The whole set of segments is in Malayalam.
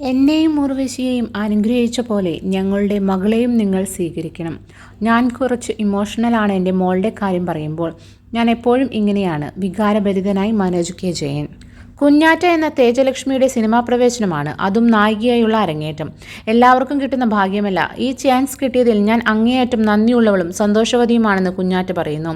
എന്നെയും ഉർവശിയെയും അനുഗ്രഹിച്ച പോലെ ഞങ്ങളുടെ മകളെയും നിങ്ങൾ സ്വീകരിക്കണം. ഞാൻ കുറച്ച് ഇമോഷണലാണ് എന്റെ മോളുടെ കാര്യം പറയുമ്പോൾ. ഞാൻ എപ്പോഴും ഇങ്ങനെയാണ്. വികാരഭരിതനായി മനോജ് കെ. ജയൻ. കുഞ്ഞാറ്റ എന്ന തേജലക്ഷ്മിയുടെ സിനിമാ പ്രവേശനമാണ് അതും നായികയായുള്ള അരങ്ങേറ്റം. എല്ലാവർക്കും കിട്ടുന്ന ഭാഗ്യമല്ല. ഈ ചാൻസ് കിട്ടിയതിൽ ഞാൻ അങ്ങേയറ്റം നന്ദിയുള്ളവളും സന്തോഷവതിയുമാണെന്ന് കുഞ്ഞാറ്റ പറയുന്നു.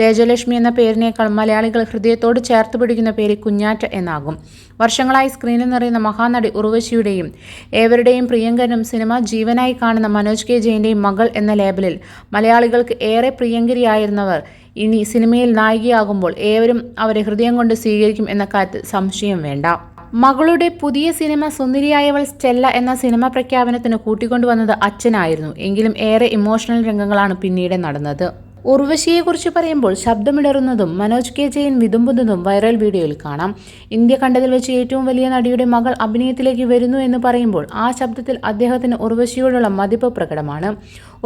തേജലക്ഷ്മി എന്ന പേരിനേക്കാൾ മലയാളികൾ ഹൃദയത്തോട് ചേർത്ത് പിടിക്കുന്ന പേര് കുഞ്ഞാറ്റ എന്നാകും. വർഷങ്ങളായി സ്ക്രീനിൽ നിറയുന്ന മഹാനടി ഉർവശിയുടെയും ഏവരുടെയും പ്രിയങ്കരനും സിനിമ ജീവനായി കാണുന്ന മനോജ് കെ ജയന്റെയും മകൾ എന്ന ലേബലിൽ മലയാളികൾക്ക് ഏറെ പ്രിയങ്കരിയായിരുന്നവർ ഇനി സിനിമയിൽ നായികയാകുമ്പോൾ ഏവരും അവരെ ഹൃദയം കൊണ്ട് സ്വീകരിക്കും എന്ന കാര്യത്തിൽ സംശയം വേണ്ട. മകളുടെ പുതിയ സിനിമ സുന്ദരിയായവൾ സ്റ്റെല്ല എന്ന സിനിമ പ്രഖ്യാപനത്തിന് കൂട്ടിക്കൊണ്ടുവന്നത് അച്ഛനായിരുന്നു. എങ്കിലും ഏറെ ഇമോഷണൽ രംഗങ്ങളാണ് പിന്നീട് നടന്നത്. ഉർവശിയെക്കുറിച്ച് പറയുമ്പോൾ ശബ്ദമിടറുന്നതും മനോജ് കെ ജയൻ വിതുമ്പുന്നതും വൈറൽ വീഡിയോയിൽ കാണാം. ഇന്ത്യ കണ്ടതിൽ വെച്ച് ഏറ്റവും വലിയ നടിയുടെ മകൾ അഭിനയത്തിലേക്ക് വരുന്നു എന്ന് പറയുമ്പോൾ ആ ശബ്ദത്തിൽ അദ്ദേഹത്തിന് ഉർവശിയോടുള്ള മതിപ്പ് പ്രകടമാണ്.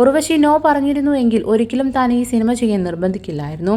ഉർവശി നോ പറഞ്ഞിരുന്നു എങ്കിൽ ഒരിക്കലും താൻ ഈ സിനിമ ചെയ്യാൻ നിർബന്ധിക്കില്ലായിരുന്നു.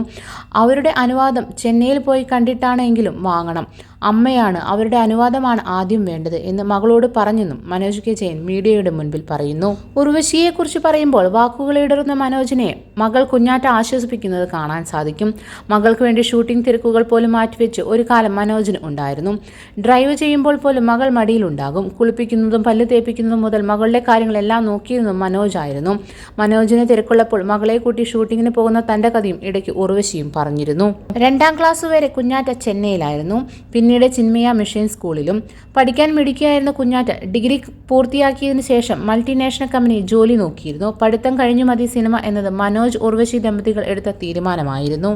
അവരുടെ അനുവാദം ചെന്നൈയിൽ പോയി കണ്ടിട്ടാണെങ്കിലും വാങ്ങണം. അമ്മയാണ് അവരുടെ അനുവാദമാണ് ആദ്യം വേണ്ടത് എന്ന് മകളോട് പറഞ്ഞെന്നും മനോജ് കെ ജയൻ മീഡിയയുടെ മുൻപിൽ പറയുന്നു. ഉർവശിയെക്കുറിച്ച് പറയുമ്പോൾ വാക്കുകളിടറുന്ന മനോജിനെ മകൾ കുഞ്ഞാറ്റ ആശ്വസിപ്പിക്കുന്നത് കാണാൻ സാധിക്കും. മകൾക്ക് വേണ്ടി ഷൂട്ടിംഗ് തിരക്കുകൾ പോലും മാറ്റിവെച്ച് ഒരു കാലം മനോജിന് ഉണ്ടായിരുന്നു. ഡ്രൈവ് ചെയ്യുമ്പോൾ പോലും മകൾ മടിയിലുണ്ടാകും കുളിപ്പിക്കുന്നതും പല്ല് തേപ്പിക്കുന്നതും മുതൽ മകളുടെ കാര്യങ്ങളെല്ലാം നോക്കിയിരുന്നതും മനോജായിരുന്നു മനോജിന് തിരക്കുള്ളപ്പോൾ മകളെ കൂട്ടി ഷൂട്ടിങ്ങിന് പോകുന്ന തന്റെ കഥയും ഇടയ്ക്ക് ഉർവശിയും പറഞ്ഞിരുന്നു. രണ്ടാം ക്ലാസ് വരെ കുഞ്ഞാറ്റ ചെന്നൈയിലായിരുന്നു. പിന്നീട് ചിന്മയ മിഷൻ സ്കൂളിലും പഠിക്കാൻ മിടിക്കുകയായിരുന്ന കുഞ്ഞാറ്റ ഡിഗ്രി പൂർത്തിയാക്കിയതിനു ശേഷം മൾട്ടിനാഷണൽ കമ്പനി ജോലി നോക്കിയിരുന്നു. പഠിത്തം കഴിഞ്ഞു മതി സിനിമ എന്നത് മനോജ് ഉർവശി ദമ്പതികൾ എടുത്ത തീരുമാനമായിരുന്നു